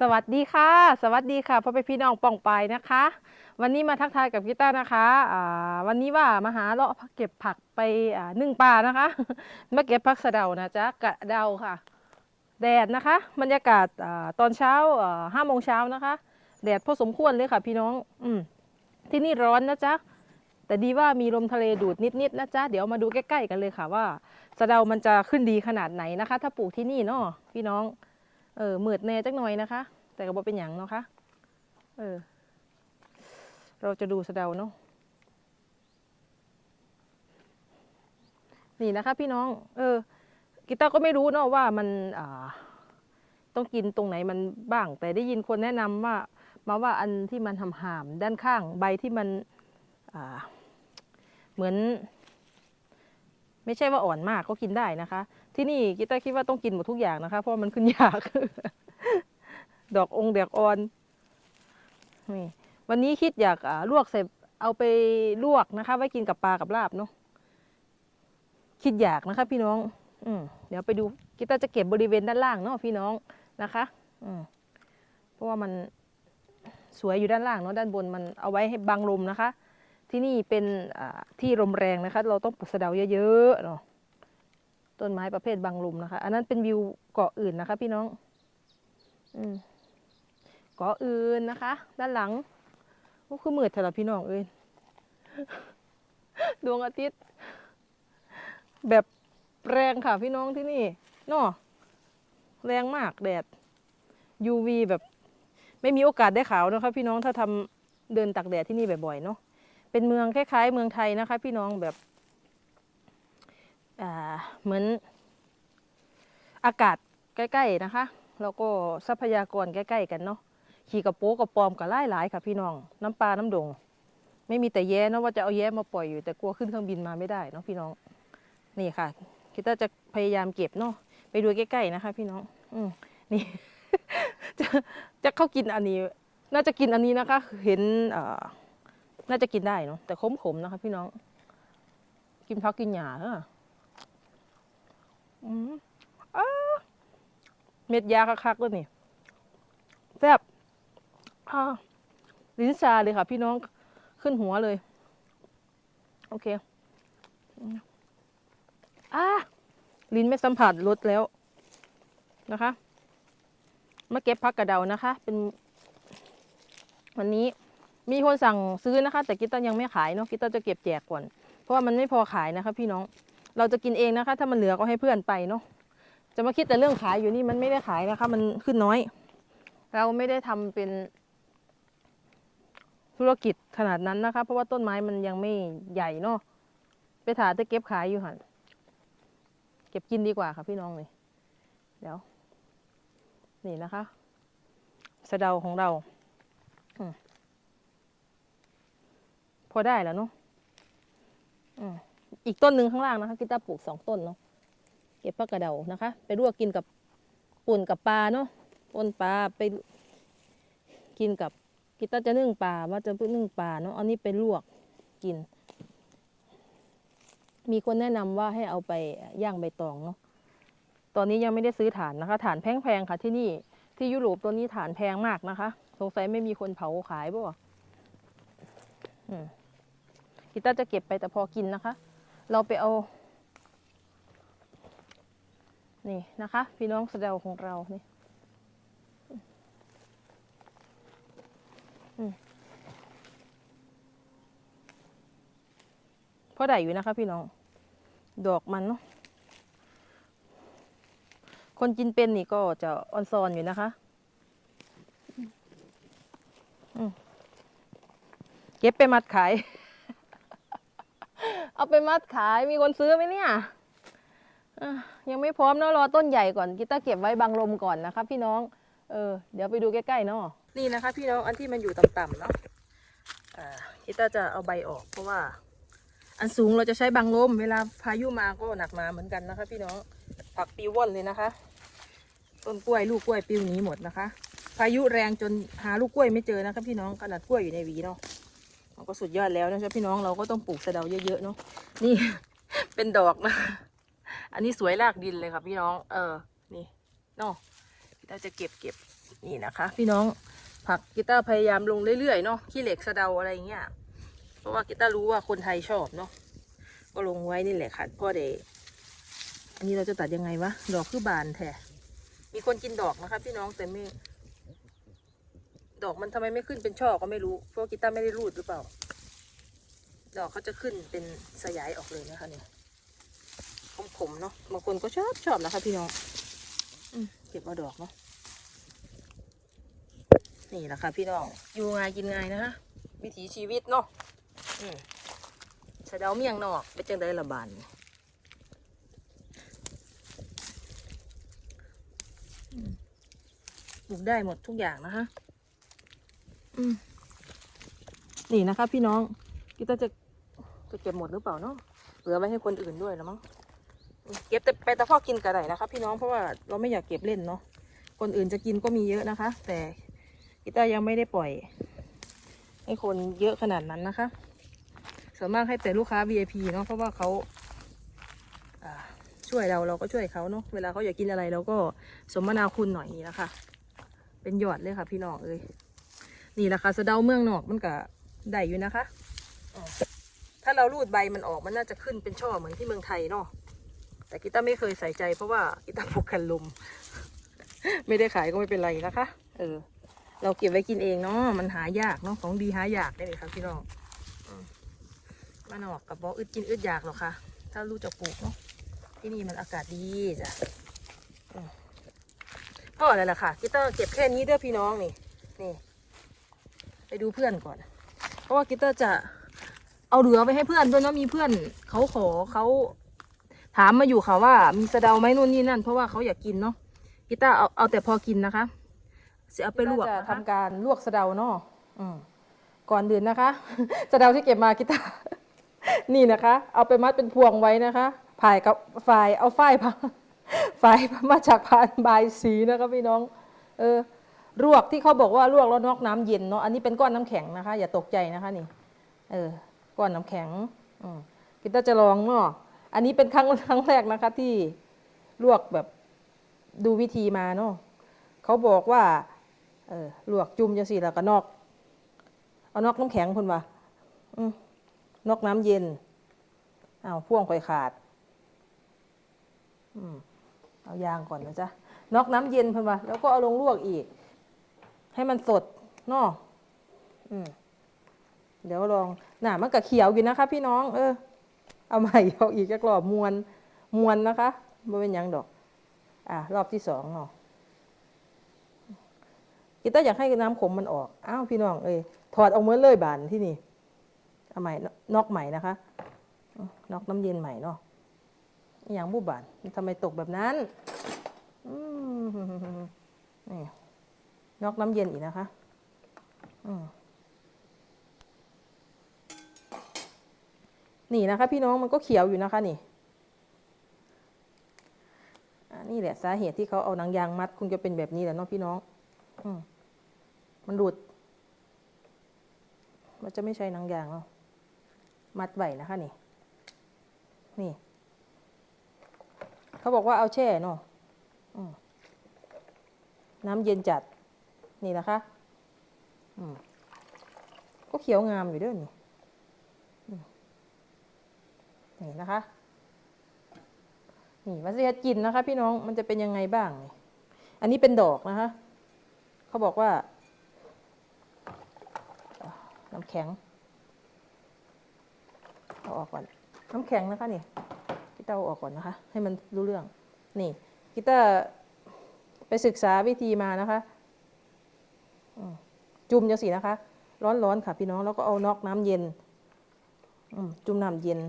สวัสดีค่ะ สวัสดีค่ะพ่อแม่พี่น้องป่องไปนะคะ วันนี้มาทักทายกับกีตานะคะอ่าวันนี้ว่ามาหาเลาะเก็บผักไปอ่านึ่งปลานะคะมาเก็บผักสะเดานะจ๊ะกะเดาค่ะ แดดนะคะ บรรยากาศอาตอนเช้าห้าโมงเช้านะคะ แดดพอสมควรเลยค่ะ พี่น้องอืมที่นี่ร้อนนะจ๊ะแต่ดีว่ามีลมทะเลดูดนิดๆนะจ๊ะเดี๋ยวมาดูใกล้ๆกันเลยค่ะว่าสะเดามันจะขึ้นดีขนาดไหนนะคะ ถ้าปลูกที่นี่เนาะพี่น้อง เออมืดแน่จักหน่อยนะคะ แต่ก็บ่เป็นหยังเนาะคะเออ เราจะดูสะเดาเนาะนี่นะคะ พี่น้อง เออกีตาร์ก็ไม่รู้เนาะว่ามันอ่าต้องกินตรงไหนมันบ้าง แต่ได้ยินคนแนะนำว่า มาว่าอันที่มันหำหามด้านข้างใบที่มันอ่าเหมือน ไม่ใช่ว่าอ่อนมากก็กินได้นะคะ ที่นี่กีตาร์คิดว่าต้องกินหมดทุกอย่างนะคะ เพราะมันขึ้นยาก ดอกองเดอกออนนี่วันนี้คิดอยากลวกเสร็จเอาไปลวกนะคะ ไว้กินกับปลากับลาบเนาะคิดอยากนะคะ พี่น้อง อืเดี๋ยวไปดูกีตาร์จะเก็บบริเวณด้านล่างเนาะพี่น้องนะคะ อืเพราะว่ามันสวยอยู่ด้านล่างเนาะด้านบนมันเอาไว้ให้บังลมนะคะ ที่นี่เป็นที่ลมแรงนะคะ เราต้องปลูกสะเดาเยอะๆเนาะ ต้นไม้ประเภทบังลมนะคะ อันนั้นเป็นวิวเกาะอื่นนะคะ พี่น้องอืมเกาะอื่นนะคะ ด้านหลังโอ้คือมืดแต่ละพี่น้องเอ้ยดวงอาทิตย์ แบบแรงค่ะพี่น้องที่นี่เนาะแรงมากแดด UV แบบไม่มีโอกาสได้ขาวนะคะ พี่น้องถ้าทำเดินตักแดดที่นี่บ่อยๆเนาะเป็นเมืองคล้ายๆ เมืองไทยนะคะ พี่น้องแบบ เหมือนอากาศใกล้ ๆ นะคะ แล้วก็ทรัพยากรใกล้ ๆ กันเนาะขี่กระโป๊กระปอมกับไล่หลายค่ะพี่น้อง น้ำปลาน้ำดง ไม่มีแต่แย้เนาะว่าจะเอาแย้มาปล่อยอยู่แต่กลัวขึ้นเครื่องบินมาไม่ได้เนาะพี่น้อง นี่ค่ะคิดว่าจะพยายามเก็บเนาะไปดูใกล้ ๆ นะคะ พี่น้อง อืมนี่ จะจะเข้ากินอันนี้ น่าจะกินอันนี้นะคะ เห็นเอ่อน่าจะกินได้เนาะแต่ขมๆนะคะ พี่น้อง กินพักกินหยาเออ อืมอ้าเม็ดยาคักๆเลยนี่แซ่บอ่าลิ้นชาเลยค่ะ พี่น้องขึ้นหัวเลย โอเคอ่าลิ้นไม่สัมผัสรสแล้วนะคะมาเก็บพักกระเดานะคะ เป็น วันนี้มีคนสั่งซื้อนะคะ แต่กิตตันยังไม่ขายเนาะกิตตันจะเก็บแจกก่อน เพราะว่ามันไม่พอขายนะคะ พี่น้อง เราจะกินเองนะคะ ถ้ามันเหลือก็ให้เพื่อนไปเนาะจะมาคิดแต่เรื่องขายอยู่นี่มันไม่ได้ขายนะคะ มันขึ้นน้อย เราไม่ได้ทำเป็นธุรกิจขนาดนั้นนะคะ เพราะว่าต้นไม้มันยังไม่ใหญ่เนาะไปถาจะเก็บขายอยู่หันเก็บกินดีกว่าค่ะพี่น้องเลยเดี๋ยว นี่นะคะสะเดาของเรา พอได้แล้วเนาะ อีกต้นหนึ่งข้างล่างนะคะกิตาปลูกสองต้นเนาะเก็บผักกระเดานะคะ ไปลวกกินกับป่นกับปลาเนาะป่นปลาไปกินกับกิตาจะนึ่งปลาว่าจะนึ่งปลาเนาะเอานี้ไปลวกกิน มีคนแนะนำว่าให้เอาไปย่างใบตองเนาะตอนนี้ยังไม่ได้ซื้อฐานนะคะฐานแพงๆค่ะที่นี่ที่ยุโรปตัวนี้ฐานแพงมากนะคะ สงสัยไม่มีคนเผาขายบ่กิตาจะเก็บไปแต่พอกินนะคะ เราไปเอา นี่นะคะ พี่น้องสะเดาของเรานี่พอได้อยู่นะคะพี่น้อง ดอกมันเนาะคนกินเป็นนี่ก็จะออนซอนอยู่นะคะเก็บไปมัดขาย ไปมัดขายมีคนซื้อไหมเนี่ยยังไม่พร้อมเนาะรอต้นใหญ่ก่อนกีตาร์เก็บไว้บังลมก่อนนะคะพี่น้องเออเดี๋ยวไปดูใกล้ๆเนาะนี่นะคะ พี่น้องอันที่มันอยู่ต่ำๆเนาะกีตาร์จะเอาใบออกเพราะว่า อันสูงเราจะใช้บังลม เวลาพายุมาก็หนักหนาเหมือนกันนะคะ พี่น้องผักปิวว่อนเลยนะคะ ต้นกล้วยลูกกล้วยปิวหนีหมดนะคะ พายุแรงจนหาลูกกล้วยไม่เจอนะคะ พี่น้องขนาดกล้วยอยู่ในหวีเนาะ มันก็สุดยอดแล้วนะคะพี่น้องเราก็ต้องปลูกสะเดาเยอะๆเนาะนี่ เป็นดอกนะอันนี้สวยรากดินเลยค่ะพี่น้อง เออ นี่เนาะเราจะเก็บเก็บนี่นะคะ พี่น้องผักกีตาร์พยายามลงเรื่อยๆเนาะขี้เหล็กสะเดาอะไรเงี้ยเพราะว่ากีตาร์รู้ว่าคนไทยชอบเนาะก็ลงไว้นี่แหละค่ะพ่อเดอันนี้เราจะตัดยังไงวะดอกคือบานแท้มีคนกินดอกนะคะ พี่น้องแต่ไม่ ดอกมันทำไมไม่ขึ้นเป็นช่อก็ไม่รู้ เพราะกีตาร์ไม่ได้รูดหรือเปล่า ดอกเขาจะขึ้นเป็นสยายออกเลยนะคะเนี่ยขมๆเนาะบางคนก็ชอบชอบนะคะพี่น้องอเก็บเอาดอกเนาะนี่แหละค่ะพี่น้องอยู่ไงกินไงนะคะวิถีชีวิตเนาะอืมสะเดาเมี่ยงนอกเป็นจังได้ละบานปลูกได้หมดทุกอย่างนะคะ นี่นะคะ พี่น้องกิตาจะจะเก็บหมดหรือเปล่าเนาะเหลือไว้ให้คนอื่นด้วยแล้วมั้งเก็บแต่ไปแต่พ่อกินกระไดนะคะ พี่น้องเพราะว่าเราไม่อยากเก็บเล่นเนาะคนอื่นจะกินก็มีเยอะนะคะ แต่กิตายังไม่ได้ปล่อย ให้คนเยอะขนาดนั้นนะคะส่วนมากให้แต่ลูกค้า VIP เนาะเพราะว่าเขาอ่าช่วยเราเราก็ช่วยเขาเนาะเวลาเขาอยากกินอะไรเราก็สมนาคุณหน่อยนี่นะคะ เป็นหยอดเลยค่ะพี่น้องเอ้ย นี่แหละค่ะสะเดาเมืองนอกมันก็ได้อยู่นะคะ ถ้าเรารูดใบมันออกมันน่าจะขึ้นเป็นช่อเหมือนที่เมืองไทยเนาะแต่กีตาร์ไม่เคยใส่ใจเพราะว่ากีตาร์พกกันลม ไม่ได้ขายก็ไม่เป็นไรนะคะ เออ เราเก็บไว้กินเองเนาะมันหายากเนาะของดีหายากได้เลยครับพี่น้องอืมมานอกกับบออึดกินอึดอยากหรอกค่ะ ถ้ารู้จักปลูกเนาะที่นี่มันอากาศดีจ้ะพ่ออะไรล่ะค่ะกีตาร์เก็บแค่นี้เด้อพี่น้องนี่นี่ ไปดูเพื่อนก่อน เพราะว่ากิตเตอร์จะเอาเหลือไปให้เพื่อนด้วยเนาะมีเพื่อนเขาขอเขาถามมาอยู่ค่ะว่า มีสะเดาไหมนู่นนี่นั่น เพราะว่าเขาอยากกินเนาะกิตเตอร์เอาเอาแต่พอกินนะคะเสียเอาไปลวกจะทำการลวกสะเดาเนาะอืมก่อนดื่นนะคะสะเดาที่เก็บมากิตเตอร์นี่นะคะ เอาไปมัดเป็นพวงไว้นะคะฝ่ายกับฝ่ายเอาฝ้ายผ้าฝ่ายมาจากพานบายสีนะคะพี่น้อง เออ ลวกที่เขาบอกว่าลวกแล้วนอกน้ำเย็นเนาะอันนี้เป็นก้อนน้ำแข็งนะคะ อย่าตกใจนะคะนี่ เออ ก้อนน้ำแข็งอืมกิตาจะลองเนาะอันนี้เป็นครั้งครั้งแรกนะคะ ที่ลวกแบบดูวิธีมาเนาะเขาบอกว่า เออลวกจุ่มจังสิแล้วก็นอก เอานอกน้ำแข็งพุ่นว่านอกน้ำเย็นเอาพ่วงไฟขาดอืมเอายางก่อนนะจ๊ะนอกน้ำเย็นพุ่นว่าแล้วก็เอาลงลวกอีก ให้มันสดเนาะอืมเดี๋ยวลองหนามันก็เขียวอยู่นะคะ พี่น้อง เออ เอาใหม่เอาอีกจะกรอบมวนมวนนะคะไม่เป็นยังดอก อะ รอบที่สองเนาะกีตาร์อยากให้น้ำขมมันออก อ้าวพี่น้องเอ้ยถอดออกเมื่อเลยบานที่นี่เอาใหม่นอกใหม่นะคะนอกน้ำเย็นใหม่เนาะอย่างบุบานทำไมตกแบบนั้น อืมนี่ นอกน้ำเย็นอีกนะคะนี่นะคะ พี่น้องมันก็เขียวอยู่นะคะนี่นี่แหละสาเหตุที่เขาเอาหนังยางมัดคงจะเป็นแบบนี้แหละเนาะพี่น้องอมมันหลุด มันจะไม่ใช่หนังยางเนาะมัดไว้นะคะนี่ นี่ เขาบอกว่าเอาแช่เนาะอืมน้ำเย็นจัด นี่นะคะก็เขียวงามอยู่ด้วยนี่นี่นะคะ นี่มันจะกินนะคะ พี่น้องมันจะเป็นยังไงบ้างนี่อันนี้เป็นดอกนะคะ เขาบอกว่าน้ำแข็งเอาออกก่อน น้ำแข็งนะคะนี่กีตาร์เอาออกก่อนนะคะ ให้มันรู้เรื่อง นี่กีตาร์ไปศึกษาวิธีมานะคะ จุ่มจังสีนะคะ ร้อนๆค่ะ พี่น้องแล้วก็เอานอกน้ำเย็นจุ่มน้ำเย็น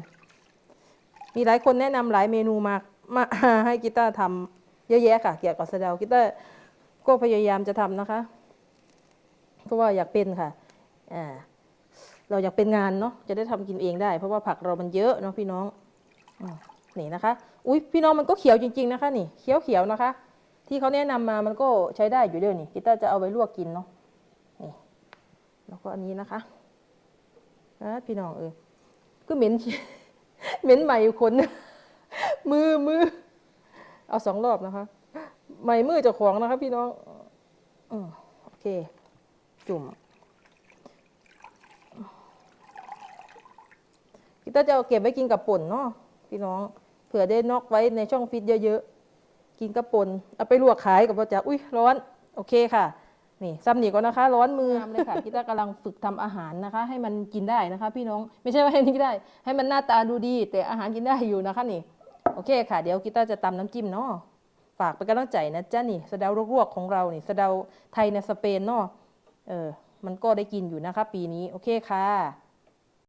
มีหลายคนแนะนำหลายเมนูมามาให้กีตาร์ทำเยอะแยะค่ะ เกี่ยวกับสะเดากีตาร์ก็พยายามจะทำนะคะเพราะว่าอยากเป็นค่ะอ่าเราอยากเป็นงานเนาะจะได้ทำกินเองได้ เพราะว่าผักเรามันเยอะเนาะพี่น้องอนี่นะคะ อุ้ยพี่น้องมันก็เขียวจริง ๆนะคะ นี่เขียวเขียวๆนะคะ ที่เขาแนะนำมามันก็ใช้ได้อยู่เด้อนี่กีตาร์จะเอาไปลวกกินเนาะ แล้วก็อันนี้นะคะนะพี่น้องเออก็เหม็นเหม็นใหม่อยู่คนมือมือ เอาสองรอบนะคะ ใหม่มือจะของนะคะพี่น้องอืมโอเค จุ่มพี่ต้าจะเอาเก็บไว้กินกับป่นเนาะพี่น้องเผื่อได้นอกไว้ในช่องฟิตเยอะๆ กินกับป่นเอาไปลวกขายกับพ่อจ๋าอุ้ยร้อน โอเคค่ะ นี่ซ้ำนี่ก่อนนะคะ ร้อนมือเลยค่ะพี่ต้ากำลังฝึกทำอาหารนะคะ ให้มันกินได้นะคะ พี่น้องไม่ใช่ว่าให้นี่ได้ ให้มันหน้าตาดูดี แต่อาหารกินได้อยู่นะคะนี่ โอเคค่ะ เดี๋ยวกีตาร์จะตำน้ำจิ้มเนาะฝากเป็นกำลังใจนะจ๊ะนี่สะเดาลวกๆของเรานี่สะเดาไทยในสเปนเนาะเออมันก็ได้กินอยู่นะคะ ปีนี้โอเคค่ะ